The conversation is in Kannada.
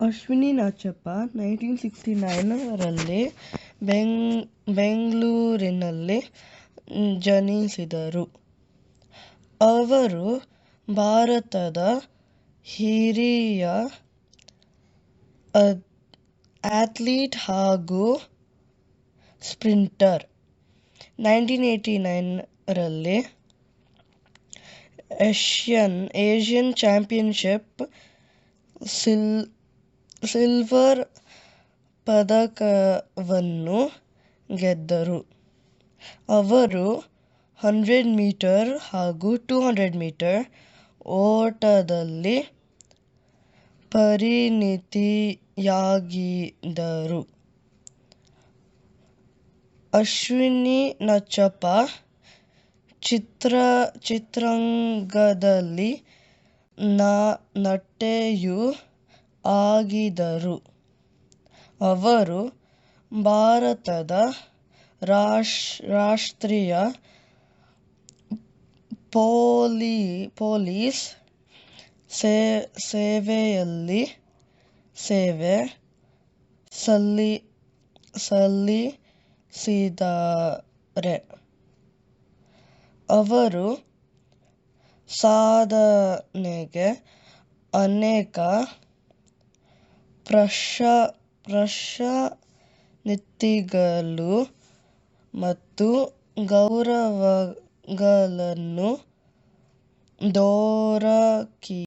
ಅಶ್ವಿನಿ ನಾಚಪ್ಪ ನೈನ್ಟೀನ್ ಸಿಕ್ಸ್ಟಿ ನೈನರಲ್ಲಿ ಬೆಂಗ್, ಬೆಂಗಳೂರಿನಲ್ಲಿ ಜನಿಸಿದರು. ಅವರು ಭಾರತದ ಹಿರಿಯ ಅಥ್ಲೀಟ್ ಹಾಗೂ ಸ್ಪ್ರಿಂಟರ್ ನೈನ್ಟೀನ್ ಏಯ್ಟಿ ನೈನರಲ್ಲಿ ಏಷ್ಯನ್ ಏಷ್ಯನ್ ಚಾಂಪಿಯನ್ಶಿಪ್ ಸಿಲ್ ಸಿಲ್ವರ್ ಪದಕವನ್ನು ಗೆದ್ದರು. ಅವರು ಹಂಡ್ರೆಡ್ ಮೀಟರ್ ಹಾಗೂ ಟೂ ಹಂಡ್ರೆಡ್ ಮೀಟರ್ ಓಟದಲ್ಲಿ ಪರಿಣಿತಿಯಾಗಿದ್ದರು. ಅಶ್ವಿನಿ ನಚಪ ಚಿತ್ರ, ಚಿತ್ರರಂಗದಲ್ಲಿ ನಟಿಯೂ ಆಗಿದ್ದರು ಅವರು ಭಾರತದ ರಾಷ್ಟ್ರೀಯ ಪೋಲಿ ಪೊಲೀಸ್ ಸೇವೆಯಲ್ಲಿ ಸೇವೆ ಸಲ್ಲಿ ಸಲ್ಲಿಸಿದ್ದಾರೆ. ಅವರು ಸಾಧನೆಗೆ ಅನೇಕ ಪ್ರಶಸ್ತಿಗಳು ಮತ್ತು ಗೌರವಗಳನ್ನು ದೊರಕಿವೆ